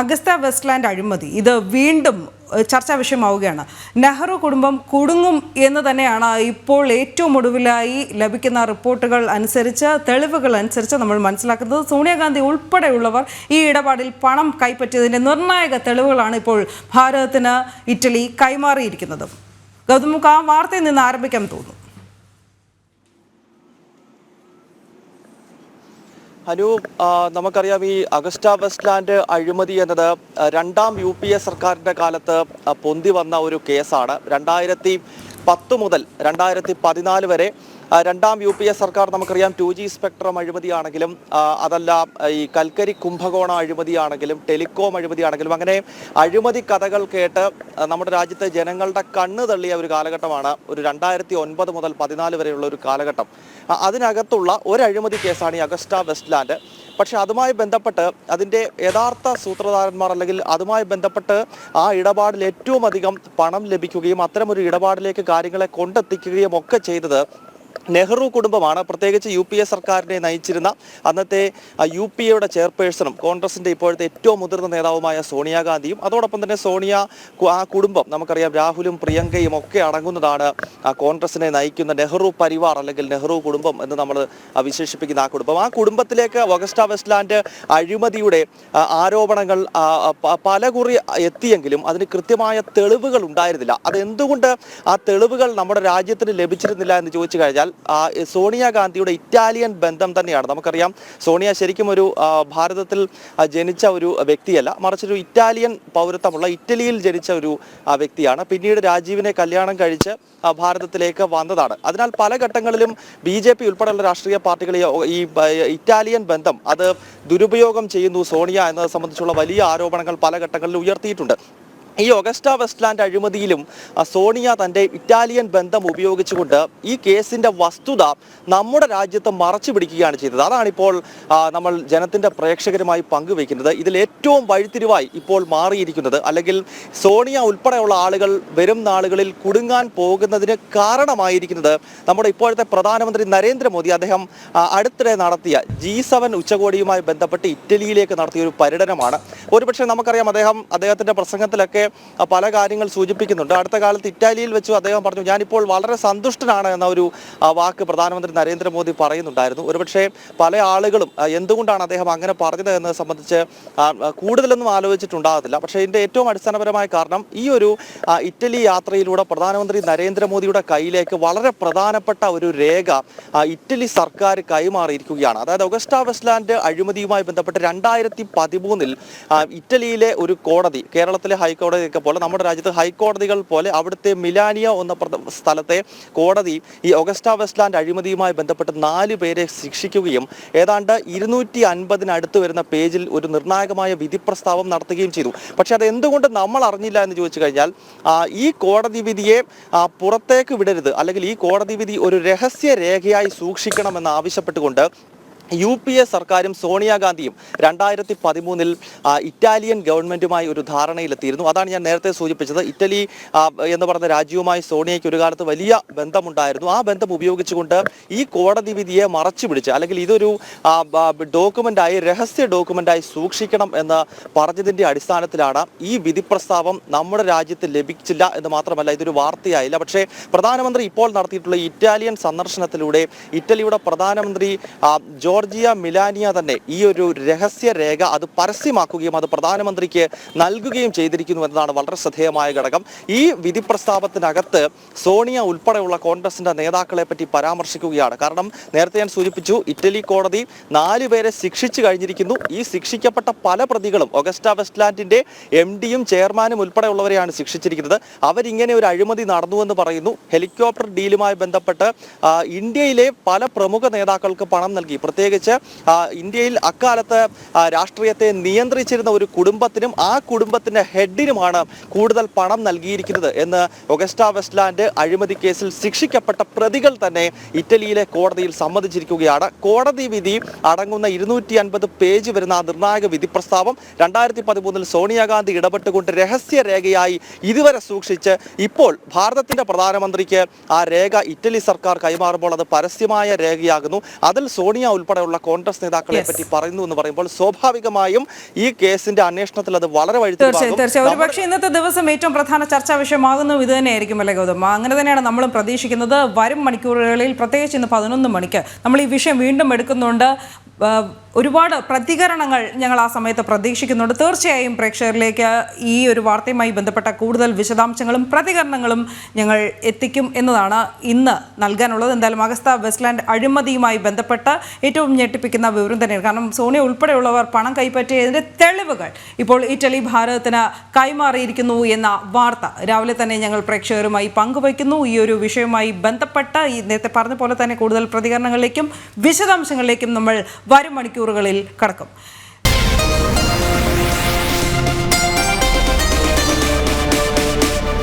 അഗസ്ത Westland അഴിമതി. ഇത് വീണ്ടും ചർച്ചാ വിഷയമാവുകയാണ്. നെഹ്റു കുടുംബം കുടുങ്ങും എന്ന് തന്നെയാണ് ഇപ്പോൾ ഏറ്റവും ഒടുവിലായി ലഭിക്കുന്ന റിപ്പോർട്ടുകൾ അനുസരിച്ച് തെളിവുകൾ അനുസരിച്ച് നമ്മൾ മനസ്സിലാക്കുന്നത്. സോണിയാഗാന്ധി ഉൾപ്പെടെയുള്ളവർ ഈ ഇടപാടിൽ പണം കൈപ്പറ്റിയതിന്റെ നിർണായക തെളിവുകളാണ് ഇപ്പോൾ ഭാരതത്തിന് ഇറ്റലി കൈമാറിയിരിക്കുന്നത്. ഗൗതമുഖ് ആ വാർത്തയിൽ നിന്ന് ആരംഭിക്കാൻ തോന്നുന്നു. അനു നമുക്കറിയാം ഈ അഗസ്റ്റ വെസ്റ്റ്ലാൻഡ് അഴിമതി എന്നത് രണ്ടാം യു പി എ സർക്കാരിന്റെ കാലത്ത് പൊന്തി വന്ന ഒരു കേസാണ്. രണ്ടായിരത്തി പത്ത് മുതൽ രണ്ടായിരത്തി പതിനാല് വരെ രണ്ടാം യു പി എ സർക്കാർ നമുക്കറിയാം ടു ജി സ്പെക്ട്രം അഴിമതിയാണെങ്കിലും അതല്ല ഈ കൽക്കരി കുംഭകോണ അഴിമതിയാണെങ്കിലും ടെലികോം അഴിമതിയാണെങ്കിലും അങ്ങനെ അഴിമതി കഥകൾ കേട്ട് നമ്മുടെ രാജ്യത്തെ ജനങ്ങളുടെ കണ്ണ് തള്ളിയ ഒരു കാലഘട്ടമാണ് ഒരു രണ്ടായിരത്തി ഒൻപത് മുതൽ പതിനാല് വരെയുള്ള ഒരു കാലഘട്ടം. അതിനകത്തുള്ള ഒരു അഴിമതി കേസാണ് ഈ അഗസ്റ്റ വെസ്റ്റ്ലാൻഡ്. പക്ഷേ അതുമായി ബന്ധപ്പെട്ട് അതിന്റെ യഥാർത്ഥ സൂത്രധാരന്മാർ അല്ലെങ്കിൽ അതുമായി ബന്ധപ്പെട്ട് ആ ഇടപാടിൽ ഏറ്റവും അധികം പണം ലഭിക്കുകയും അത്തരമൊരു ഇടപാടിലേക്ക് കാര്യങ്ങളെ കൊണ്ടെത്തിക്കുകയും ഒക്കെ ചെയ്തത് നെഹ്റു കുടുംബമാണ്. പ്രത്യേകിച്ച് യു പി എ സർക്കാരിനെ നയിച്ചിരുന്ന അന്നത്തെ യു പി എയുടെ ചെയർപേഴ്സണും കോൺഗ്രസിന്റെ ഇപ്പോഴത്തെ ഏറ്റവും മുതിർന്ന നേതാവുമായ സോണിയാഗാന്ധിയും അതോടൊപ്പം തന്നെ സോണിയ ആ കുടുംബം നമുക്കറിയാം രാഹുലും പ്രിയങ്കയും ഒക്കെ അടങ്ങുന്നതാണ് ആ കോൺഗ്രസിനെ നയിക്കുന്ന നെഹ്റു പരിവാർ അല്ലെങ്കിൽ നെഹ്റു കുടുംബം എന്ന് നമ്മൾ വിശേഷിപ്പിക്കുന്ന ആ കുടുംബം. ആ കുടുംബത്തിലേക്ക് ഒഗസ്റ്റ വെസ്റ്റ്ലാൻഡ് അഴിമതിയുടെ ആരോപണങ്ങൾ പലകുറി എത്തിയെങ്കിലും അതിന് കൃത്യമായ തെളിവുകൾ ഉണ്ടായിരുന്നില്ല. അത് എന്തുകൊണ്ട് ആ തെളിവുകൾ നമ്മുടെ രാജ്യത്തിന് ലഭിച്ചിരുന്നില്ല എന്ന് ചോദിച്ചു കഴിഞ്ഞാൽ ആ, സോണിയാഗാന്ധിയുടെ ഇറ്റാലിയൻ ബന്ധം തന്നെയാണ്. നമുക്കറിയാം സോണിയ ശരിക്കും ഒരു ഭാരതത്തിൽ ജനിച്ച ഒരു വ്യക്തിയല്ല. മറിച്ച് ഒരു ഇറ്റാലിയൻ പൗരത്വമുള്ള ഇറ്റലിയിൽ ജനിച്ച ഒരു വ്യക്തിയാണ്. പിന്നീട് രാജീവിനെ കല്യാണം കഴിച്ച് ഭാരതത്തിലേക്ക് വന്നതാണ്. അതിനാൽ പല ഘട്ടങ്ങളിലും ബി ജെ പി ഉൾപ്പെടെയുള്ള രാഷ്ട്രീയ പാർട്ടികൾ ഈ ഇറ്റാലിയൻ ബന്ധം അത് ദുരുപയോഗം ചെയ്യുന്നു സോണിയ എന്നത് സംബന്ധിച്ചുള്ള വലിയ ആരോപണങ്ങൾ പല ഘട്ടങ്ങളിൽ ഉയർത്തിയിട്ടുണ്ട്. ഈ ഒഗസ്റ്റ വെസ്റ്റ്ലാൻഡ് അഴിമതിയിലും സോണിയ തന്റെ ഇറ്റാലിയൻ ബന്ധം ഉപയോഗിച്ചുകൊണ്ട് ഈ കേസിന്റെ വസ്തുത നമ്മുടെ രാജ്യത്ത് മറച്ചു പിടിക്കുകയാണ് ചെയ്തത്. അതാണിപ്പോൾ ഇപ്പോൾ നമ്മൾ ജനത്തിന്റെ പ്രേക്ഷകരുമായി പങ്കുവയ്ക്കുന്നത്. ഇതിൽ ഏറ്റവും വഴിത്തിരിവായി ഇപ്പോൾ മാറിയിരിക്കുന്നത് അല്ലെങ്കിൽ സോണിയ ഉൾപ്പെടെയുള്ള ആളുകൾ വരും നാളുകളിൽ കുടുങ്ങാൻ പോകുന്നതിന് കാരണമായിരിക്കുന്നത് നമ്മുടെ ഇപ്പോഴത്തെ പ്രധാനമന്ത്രി നരേന്ദ്രമോദി. അദ്ദേഹം അടുത്തിടെ നടത്തിയ ജി സെവൻ ഉച്ചകോടിയുമായി ബന്ധപ്പെട്ട് ഇറ്റലിയിലേക്ക് നടത്തിയ ഒരു പര്യടനമാണ്. ഒരുപക്ഷെ നമുക്കറിയാം അദ്ദേഹം അദ്ദേഹത്തിന്റെ പ്രസംഗത്തിലൊക്കെ പല കാര്യങ്ങൾ സൂചിപ്പിക്കുന്നുണ്ട്. അടുത്ത കാലത്ത് ഇറ്റാലിയിൽ വെച്ച് അദ്ദേഹം പറഞ്ഞു ഞാനിപ്പോൾ വളരെ സന്തുഷ്ടനാണ് എന്ന ഒരു വാക്ക് പ്രധാനമന്ത്രി നരേന്ദ്രമോദി പറയുന്നുണ്ടായിരുന്നു. ഒരുപക്ഷെ പല ആളുകളും എന്തുകൊണ്ടാണ് അദ്ദേഹം അങ്ങനെ പറഞ്ഞത് എന്നത് സംബന്ധിച്ച് കൂടുതലൊന്നും ആലോചിച്ചിട്ടുണ്ടാകത്തില്ല. പക്ഷേ ഇതിന്റെ ഏറ്റവും അടിസ്ഥാനപരമായ കാരണം ഈ ഒരു ഇറ്റലി യാത്രയിലൂടെ പ്രധാനമന്ത്രി നരേന്ദ്രമോദിയുടെ കയ്യിലേക്ക് വളരെ പ്രധാനപ്പെട്ട ഒരു രേഖ ഇറ്റലി സർക്കാർ കൈമാറിയിരിക്കുകയാണ്. അതായത് ഒഗസ്റ്റ വെസ്റ്റ്ലാൻഡ് അഴിമതിയുമായി ബന്ധപ്പെട്ട് രണ്ടായിരത്തി പതിമൂന്നിൽ ഇറ്റലിയിലെ ഒരു കോടതി കേരളത്തിലെ ഹൈക്കോടതിയൊക്കെ പോലെ നമ്മുടെ രാജ്യത്ത് ഹൈക്കോടതികൾ പോലെ അവിടുത്തെ മിലാനിയ എന്ന സ്ഥലത്തെ കോടതി ഈ ഒഗസ്റ്റ വെസ്റ്റ്ലാൻഡ് അഴിമതിയുമായി ബന്ധപ്പെട്ട് നാല് പേരെ ശിക്ഷിക്കുകയും ഏതാണ്ട് ഇരുന്നൂറ്റി അൻപതിനടുത്ത് വരുന്ന പേജിൽ ഒരു നിർണായകമായ വിധി പ്രസ്താവം നടത്തുകയും ചെയ്തു. പക്ഷേ അത് എന്തുകൊണ്ട് നമ്മൾ അറിഞ്ഞില്ല എന്ന് ചോദിച്ചു കഴിഞ്ഞാൽ ഈ കോടതി വിധിയെ പുറത്തേക്ക് വിടരുത് അല്ലെങ്കിൽ ഈ കോടതി വിധി ഒരു രഹസ്യ രേഖയായി സൂക്ഷിക്കണമെന്ന് ആവശ്യപ്പെട്ടുകൊണ്ട് യു പി എ സർക്കാരും സോണിയാഗാന്ധിയും രണ്ടായിരത്തി പതിമൂന്നിൽ ഇറ്റാലിയൻ ഗവൺമെന്റുമായി ഒരു ധാരണയിലെത്തിയിരുന്നു. അതാണ് ഞാൻ നേരത്തെ സൂചിപ്പിച്ചത്. ഇറ്റലി എന്ന് പറഞ്ഞ രാജ്യവുമായി സോണിയയ്ക്ക് ഒരു കാലത്ത് വലിയ ബന്ധമുണ്ടായിരുന്നു. ആ ബന്ധം ഉപയോഗിച്ചുകൊണ്ട് ഈ കോടതി വിധിയെ മറച്ചു പിടിച്ച് അല്ലെങ്കിൽ ഇതൊരു ഡോക്യുമെന്റായി രഹസ്യ ഡോക്യുമെന്റായി സൂക്ഷിക്കണം എന്ന് പറഞ്ഞതിന്റെ അടിസ്ഥാനത്തിലാണ് ഈ വിധി പ്രസ്താവം നമ്മുടെ രാജ്യത്ത് ലഭിച്ചില്ല എന്ന് മാത്രമല്ല ഇതൊരു വാർത്തയായില്ല. പക്ഷേ പ്രധാനമന്ത്രി ഇപ്പോൾ നടത്തിയിട്ടുള്ള ഇറ്റാലിയൻ സന്ദർശനത്തിലൂടെ ഇറ്റലിയുടെ പ്രധാനമന്ത്രി ആ, ജോർജിയ മിലാനിയ തന്നെ ഈ ഒരു രഹസ്യ രേഖ അത് പരസ്യമാക്കുകയും അത് പ്രധാനമന്ത്രിക്ക് നൽകുകയും ചെയ്തിരിക്കുന്നു എന്നതാണ് വളരെ ശ്രദ്ധേയമായ ഘടകം. ഈ വിധി പ്രസ്താവത്തിനകത്ത് സോണിയ ഉൾപ്പെടെയുള്ള കോൺഗ്രസിന്റെ നേതാക്കളെ പറ്റി പരാമർശിക്കുകയാണ്. കാരണം നേരത്തെ ഞാൻ സൂചിപ്പിച്ചു ഇറ്റലി കോടതി നാലുപേരെ ശിക്ഷിച്ചു കഴിഞ്ഞിരിക്കുന്നു. ഈ ശിക്ഷിക്കപ്പെട്ട പല പ്രതികളും ഒഗസ്റ്റ വെസ്റ്റ്ലാൻഡിന്റെ എം ഡിയും ചെയർമാനും ഉൾപ്പെടെയുള്ളവരെയാണ് ശിക്ഷിച്ചിരിക്കുന്നത്. അവരിങ്ങനെ ഒരു അഴിമതി നടന്നുവെന്ന് പറയുന്നു. ഹെലികോപ്റ്റർ ഡീലുമായി ബന്ധപ്പെട്ട് ഇന്ത്യയിലെ പല പ്രമുഖ നേതാക്കൾക്ക് പണം നൽകി. പ്രത്യേകിച്ച് ഇന്ത്യയിൽ അക്കാലത്ത് രാഷ്ട്രീയത്തെ നിയന്ത്രിച്ചിരുന്ന ഒരു കുടുംബത്തിനും ആ കുടുംബത്തിന്റെ ഹെഡിനുമാണ് കൂടുതൽ പണം നൽകിയിരിക്കുന്നത് എന്ന് ഒഗസ്റ്റ വെസ്റ്റ്ലാൻഡ് അഴിമതി കേസിൽ ശിക്ഷിക്കപ്പെട്ട പ്രതികൾ തന്നെ ഇറ്റലിയിലെ കോടതിയിൽ സമ്മതിച്ചിരിക്കുകയാണ്. കോടതി വിധി അടങ്ങുന്ന ഇരുന്നൂറ്റി അൻപത് പേജ് വരുന്ന നിർണായക വിധി പ്രസ്താവം രണ്ടായിരത്തി പതിമൂന്നിൽ സോണിയാഗാന്ധി ഇടപെട്ടുകൊണ്ട് രഹസ്യ രേഖയായി ഇതുവരെ സൂക്ഷിച്ച് ഇപ്പോൾ ഭാരതത്തിന്റെ പ്രധാനമന്ത്രിക്ക് ആ രേഖ ഇറ്റലി സർക്കാർ കൈമാറുമ്പോൾ അത് പരസ്യമായ രേഖയാകുന്നു. അതിൽ സോണിയ ഉൾപ്പെടെ ഉൾപ്പെടെയുള്ള കോൺഗ്രസ് നേതാക്കളെ പറ്റി പറയുന്നു എന്ന് പറയുമ്പോൾ സ്വാഭാവികമായും ഈ കേസിന്റെ അന്വേഷണത്തിൽ അത് വളരെ വഴി തീർച്ചയായും ഇന്നത്തെ ദിവസം ഏറ്റവും പ്രധാന ചർച്ചാ വിഷയമാകുന്നു ഇത് തന്നെയായിരിക്കും അല്ലേ ഗൗതം? അങ്ങനെ തന്നെയാണ് നമ്മളും പ്രതീക്ഷിക്കുന്നത്. വരും മണിക്കൂറുകളിൽ പ്രത്യേകിച്ച് ഇന്ന് പതിനൊന്ന് മണിക്ക് നമ്മൾ ഈ വിഷയം വീണ്ടും എടുക്കുന്നുണ്ട്. ഒരുപാട് പ്രതികരണങ്ങൾ ഞങ്ങൾ ആ സമയത്ത് പ്രതീക്ഷിക്കുന്നുണ്ട്. തീർച്ചയായും പ്രേക്ഷകരിലേക്ക് ഈ ഒരു വാർത്തയുമായി ബന്ധപ്പെട്ട കൂടുതൽ വിശദാംശങ്ങളും പ്രതികരണങ്ങളും ഞങ്ങൾ എത്തിക്കും എന്നതാണ് ഇന്ന് നൽകാനുള്ളത്. എന്തായാലും അഗസ്ത വെസ്റ്റ്ലാൻഡ് അഴിമതിയുമായി ബന്ധപ്പെട്ട് ഏറ്റവും ഞെട്ടിപ്പിക്കുന്ന വിവരം തന്നെയാണ്. കാരണം സോണിയ ഉൾപ്പെടെയുള്ളവർ പണം കൈപ്പറ്റിയതിന്റെ തെളിവുകൾ ഇപ്പോൾ ഇറ്റലി ഭാരതത്തിന് കൈമാറിയിരിക്കുന്നു എന്ന വാർത്ത രാവിലെ തന്നെ ഞങ്ങൾ പ്രേക്ഷകരുമായി പങ്കുവയ്ക്കുന്നു. ഈ ഒരു വിഷയവുമായി ബന്ധപ്പെട്ട ഈ നേരത്തെ പറഞ്ഞ പോലെ തന്നെ കൂടുതൽ പ്രതികരണങ്ങളിലേക്കും വിശദാംശങ്ങളിലേക്കും നമ്മൾ വരും മണിക്കൂറുകളിൽ കടക്കും.